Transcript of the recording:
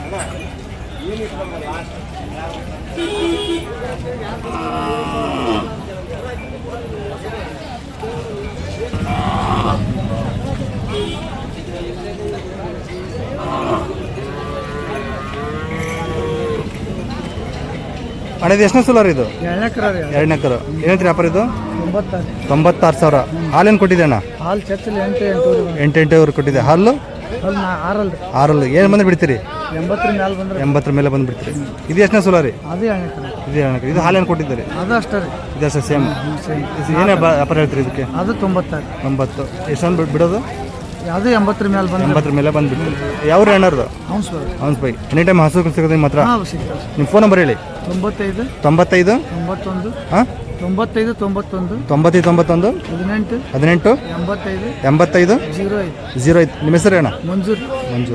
ಅಣ್ಣ ಇದು ಎಷ್ಟನೇ ಸೋಲಾರ್ ಇದು? ಎರಡನೇ ಕರು ಏನಂತ್ರಿ ವ್ಯಾಪಾರ ಇದು? ತೊಂಬತ್ತಾರು. ಸಾವಿರ. ಹಾಲೇನು ಕೊಟ್ಟಿದೆ ಅಣ್ಣ? ಎಂಟು ಎಂಟು ಕೊಟ್ಟಿದೆ. ಹಾಲು? ಆರಲ್ಲ ಏನು ಬಂದು ಬಿಡ್ತೀರಿ? ಎಂಬತ್ತರ ಮೇಲೆ ಬಂದ್ರೆ ಎಂಬತ್ತರ ಮೇಲೆ ಬಂದು ಬಿಡ್ತೀರಿ. ಇದು ಎಷ್ಟನೇ ಸೋಲಾರಿ? ರೀ ಇದು ಇದು ಹಾಲೇನು ಕೊಟ್ಟಿದ್ದೀರಿ? ಅಷ್ಟೇ ಇದೆ ಸರ್ ಸೇಮ್ ಏನೇ ವ್ಯಾಪಾರ ಹೇಳ್ತೀರಿ ಇದಕ್ಕೆ? ಎಷ್ಟೊಂದು ಬಿಡ್ ಬಿಡೋದು? ಅದು ಎಂಬತ್ತರ ಮೇಲೆ ಬಂದು ಎಂಬತ್ತರ ಮೇಲೆ ಬಂದ್ಬಿಟ್ಟು. ಯಾವ ಎಣ್ಣರ್ದು ಹೌಸ್ ಬರೋದು ಹೌನ್ಸ್ ಬೈ ಎನಿ ಟೈಮ್ ಹಸು ಸಿಗೋದು ನಿಮ್ಮ ಹತ್ರ ಹಾಂ ಸಿಗ್ತದೆ ನಿಮ್ಮ ಫೋನ್ ನಂಬರ್ ಹೇಳಿ. ತೊಂಬತ್ತೈದು ತೊಂಬತ್ತೈದು? ತೊಂಬತ್ತೊಂದು ಹಾಂ? ತೊಂಬತ್ತೈದು ತೊಂಬತ್ತೊಂದು ತೊಂಬತ್ತೈದು ತೊಂಬತ್ತೊಂದು? ಹದಿನೆಂಟು ಹದಿನೆಂಟು? ಎಂಬತ್ತೈದು ಎಂಬತ್ತೈದು? ಜೀರೋ ಐದು. ಜೀರೋ ಐದು. ನಿಮ್ಮ ಹೆಸರು ಅಣ್ಣ ಮಂಜೂರ್. ಮಂಜು